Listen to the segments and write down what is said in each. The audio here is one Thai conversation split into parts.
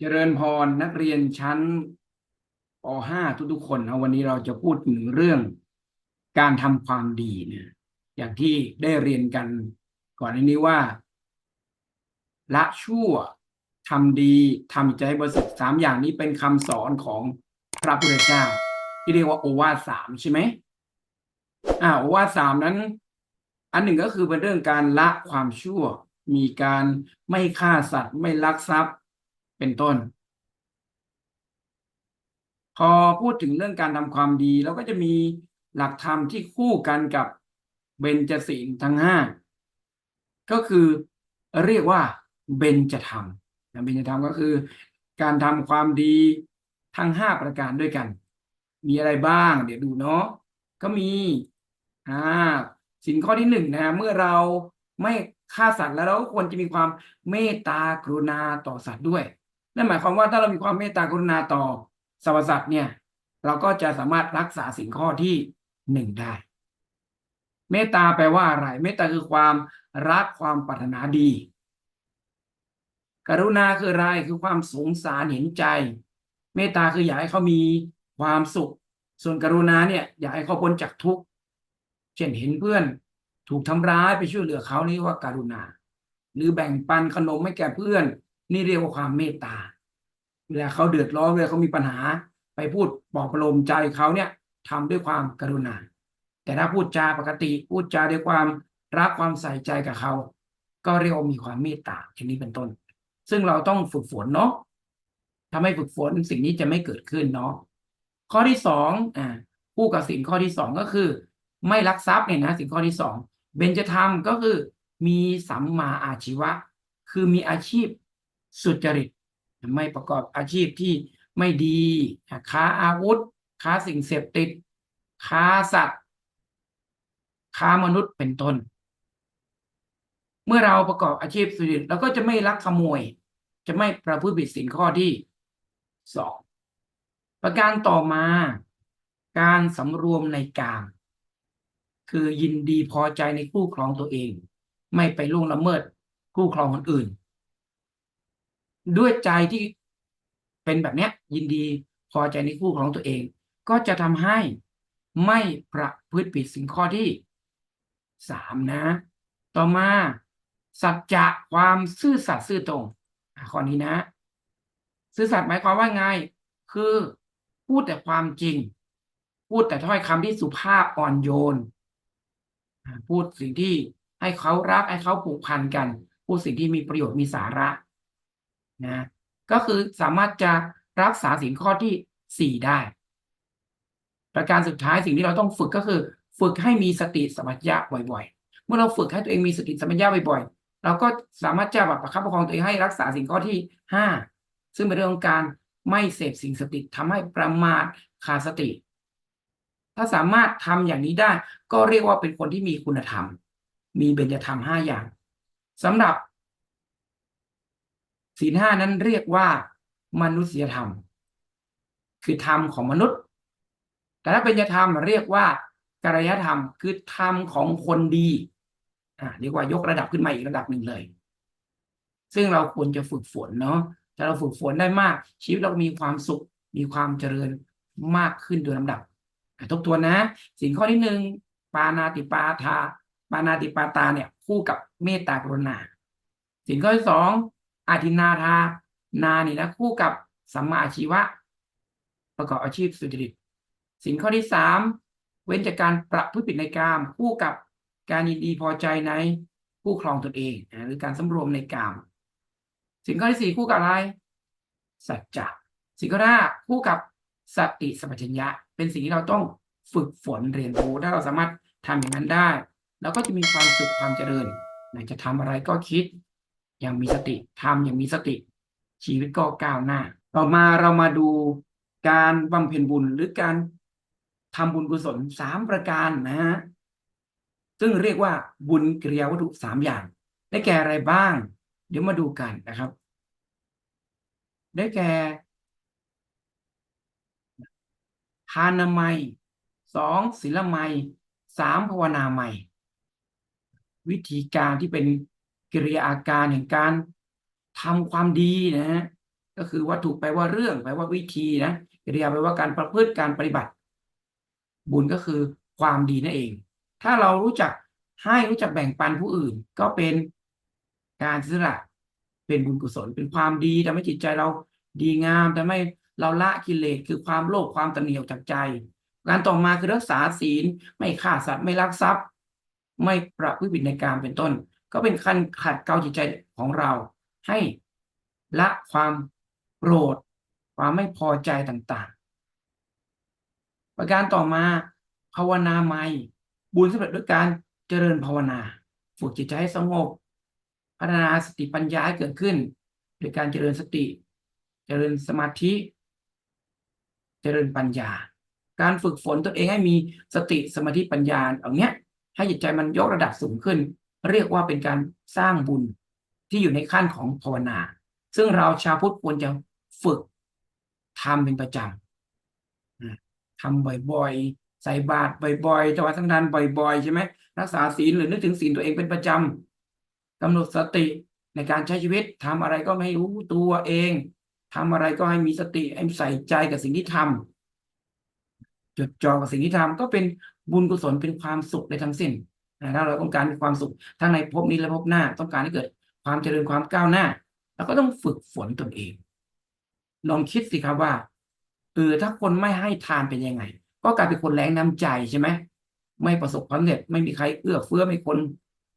เจริญพรนักเรียนชั้นป .5 ทุกๆคนนะวันนี้เราจะพูดถึงเรื่องการทำความดีเนี่ยอย่างที่ได้เรียนกันก่อนหน้านี้ว่า ละชั่วทำดีทำใจบริสุทธิ์สามอย่างนี้เป็นคำสอนของพระพุทธเจ้า ที่เรียกว่าโอวาทสามใช่ไหมอ่าโอวาทสามนั้น อันหนึ่งก็คือเป็นเรื่องการละความชั่ว มีการไม่ฆ่าสัตว์ ไม่ลักทรัพย์ เป็นต้น พอพูดถึงเรื่องการทำความดีเราก็จะมีหลักธรรมที่คู่กันกับเบญจศีลทั้งห้าก็คือเรียกว่าเบญจธรรมเบญจธรรมก็คือ การทำความดีทั้งห้าประการด้วยกัน มีอะไรบ้าง เดี๋ยวดูเนาะก็มีอ่าสินข้อที่หนึ่งนะเมื่อเราไม่ฆ่าสัตว์แล้วเราก็ควรจะมีความเมตตากรุณาต่อสัตว์ด้วย นั่นหมายความว่าถ้าเรามีความเมตตากรุณาต่อสรรพสัตว์เนี่ย เราก็จะสามารถรักษาสิ่งข้อที่หนึ่งได้ เมตตาแปลว่าอะไร เมตตาคือความรักความปรารถนาดี กรุณาคืออะไรคือความสงสารเห็นใจ เมตตาคืออยากให้เขามีความสุข ส่วนกรุณาเนี่ยอยากให้เขาพ้นจากทุกข์เช่นเห็นเพื่อนถูกทำร้ายไปช่วยเหลือเขานี่ว่าการุณา หรือแบ่งปันขนมให้แก่เพื่อน นี่เรียกว่าความเมตตา เวลาเขาเดือดร้อนเวลาเขามีปัญหา ไปพูดปลอบประโลมใจเขาเนี่ยทำด้วยความกรุณา แต่ถ้าพูดจาปกติ พูดจาด้วยความรักความใส่ใจกับเขา ก็เรียกว่ามีความเมตตาอย่างนี้เป็นต้น ซึ่งเราต้องฝึกฝนเนาะทำให้ฝึกฝนสิ่งนี้จะไม่เกิดขึ้นเนาะข้อที่สองอ่าคู่กับสิ่งข้อที่สองก็คือ ไม่ลักทรัพย์เนี่ยนะสิ่งข้อที่สองเบญจธรรมก็คือมีสัมมาอาชีวะ คือมีอาชีพ สุจริต ไม่ประกอบอาชีพที่ไม่ดีค้าอาวุธ ค้าสิ่งเสพติด ค้าสัตว์ ค้ามนุษย์เป็นต้น เมื่อเราประกอบอาชีพสุจริตเราก็จะไม่ลักขโมย จะไม่ประพฤติผิดศีลข้อที่สองประการต่อมาการสำรวมในกามคือยินดีพอใจในคู่ครองตัวเอง ไม่ไปล่วงละเมิดคู่ครองคนอื่น ด้วยใจที่เป็นแบบเนี้ย ยินดีพอใจในคู่ครองตัวเอง ก็จะทำให้ไม่ประพฤติผิดสิ่งข้อที่สามนะ ต่อมาสัจจะความซื่อสัตย์ซื่อตรงข้อนี้นะ ซื่อสัตย์หมายความว่าไง คือพูดแต่ความจริง พูดแต่ถ้อยคำที่สุภาพอ่อนโยน พูดสิ่งที่ให้เขารักให้เขาผูกพันกัน พูดสิ่งที่มีประโยชน์มีสาระ นะก็คือสามารถจะรักษาสิ่งข้อที่สี่ได้ ประการสุดท้ายสิ่งที่เราต้องฝึกก็คือ ฝึกให้มีสติสมัญญะบ่อยๆ เมื่อเราฝึกให้ตัวเองมีสติสมัญญะบ่อยๆ เราก็สามารถจะแบบประคับประคองตัวเองให้รักษาสิ่งข้อที่ห้าซึ่งเป็นเรื่องของการไม่เสพสิ่งเสพติดทำให้ประมาทขาดสติ ถ้าสามารถทำอย่างนี้ได้ ก็เรียกว่าเป็นคนที่มีคุณธรรม มีเบญจธรรมห้าอย่างสำหรับ ศีลห้านั้นเรียกว่ามนุษยธรรม คือธรรมของมนุษย์ แต่ถ้าเบญจธรรมเรียกว่ากัลยธรรมคือธรรมของคนดีอ่าเรียกว่ายกระดับขึ้นมาอีกระดับหนึ่งเลย ซึ่งเราควรจะฝึกฝนเนาะถ้าเราฝึกฝนได้มาก ชีวิตเรามีความสุขมีความเจริญมากขึ้นโดยลำดับทบทวนนะสิ่งข้อที่หนึ่งปานาติปาทาปานาติปาตาเนี่ยคู่กับเมตตากรุณาสิ่งข้อที่สอง อาทินาทานานี่นะคู่กับสัมมาอาชีวะ ประกอบอาชีพสุจริตสิ่งข้อที่สามเว้นจากการประพฤติผิดในกามคู่กับการยินดีพอใจในผู้ครองตนเองหรือการสำรวมในกาม สิ่งข้อที่สี่คู่กับอะไร สัจจะสิ่งข้อห้าคู่กับสติสัมปชัญญะ เป็นสิ่งที่เราต้องฝึกฝนเรียนรู้ถ้าเราสามารถทำอย่างนั้นได้เราก็จะมีความสุขความเจริญจะทำอะไรก็คิด อย่างมีสติทำอย่างมีสติ ชีวิตก็ก้าวหน้า ต่อมาเรามาดูการบำเพ็ญบุญหรือการทำบุญกุศลสามประการนะฮะซึ่งเรียกว่าบุญกิริยาวัตถุสามอย่าง ได้แก่อะไรบ้าง เดี๋ยวมาดูกันนะครับ ได้แก่ทานามัยสองศีลไมัยสามภาวนาไมัยวิธีการที่เป็น กิริยาอาการแห่งการทำความดีนะฮะก็คือวัตถุแปลว่าเรื่องแปลว่าวิธีนะกิริยาแปลว่าการประพฤติการปฏิบัติ บุญก็คือความดีนั่นเอง ถ้าเรารู้จักให้รู้จักแบ่งปันผู้อื่น ก็เป็นการเสียสละเป็นบุญกุศลเป็นความดีทำให้จิตใจเราดีงามทำให้เราละกิเลสคือความโลภความตระหนี่ออกจากใจ การต่อมาคือรักษาศีลไม่ฆ่าสัตว์ไม่ลักทรัพย์ ไม่ประพฤติผิดในการเป็นต้น ก็เป็นขั้นขัดเกลาจิตใจของเรา ให้ละความโกรธความไม่พอใจต่างๆ ประการต่อมาภาวนาใหม่บุญสำเร็จด้วยการเจริญภาวนา ฝึกจิตใจให้สงบ พัฒนาสติปัญญาให้เกิดขึ้นโดยการเจริญสติ เจริญสมาธิ เจริญปัญญา การฝึกฝนตัวเองให้มีสติสมาธิปัญญาเอาเนี้ยให้จิตใจมันยกระดับสูงขึ้น เรียกว่าเป็นการสร้างบุญที่อยู่ในขั้นของภาวนา ซึ่งเราชาวพุทธควรจะฝึกทำเป็นประจำทำบ่อยๆ ใส่บาตรบ่อยๆถวายสังฆทานบ่อยๆ ใช่ไหมรักษาศีลหรือนึกถึงศีลตัวเองเป็นประจำกำหนดสติในการใช้ชีวิตทำอะไรก็ไม่รู้ตัวเองทำอะไรก็ให้มีสติให้ใส่ใจกับสิ่งที่ทำจดจ่อกับสิ่งที่ทำก็เป็นบุญกุศลเป็นความสุขในทั้งสิ้น ถ้าเราต้องการมีความสุขทั้งในภพนี้และภพหน้าต้องการให้เกิดความเจริญความก้าวหน้าเราก็ต้องฝึกฝนตนเอง ลองคิดสิครับว่าเออถ้าคนไม่ให้ทานเป็นยังไง ก็กลายเป็นคนแรงน้ำใจใช่ไหมไม่ประสบความสำเร็จไม่มีใครเอื้อเฟื้อไม่คน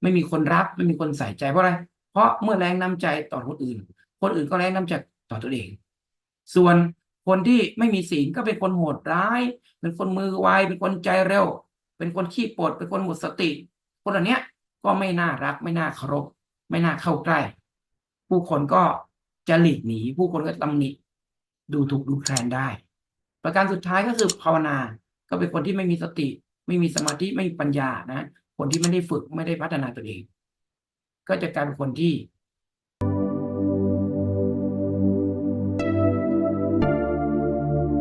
ไม่มีคนรักไม่มีคนใส่ใจเพราะอะไร เพราะเมื่อแรงน้ำใจต่อคนอื่น คนอื่นก็แรงน้ำใจต่อตัวเอง ส่วนคนที่ไม่มีศีลก็เป็นคนโหดร้าย เป็นคนมือไวเป็นคนใจเร็ว เป็นคนขี้ปดเป็นคนหมดสติ คนเหล่านี้ก็ไม่น่ารัก ไม่น่าเคารพไม่น่าเข้าใกล้ ผู้คนก็จะหลีกหนี ผู้คนก็ตำหนิดูถูกดูแคลนได้ ประการสุดท้ายก็คือภาวนา ก็เป็นคนที่ไม่มีสติ ไม่มีสมาธิไม่มีปัญญานะ คนที่ไม่ได้ฝึกไม่ได้พัฒนาตัวเอง ก็จะกลายเป็นคนที่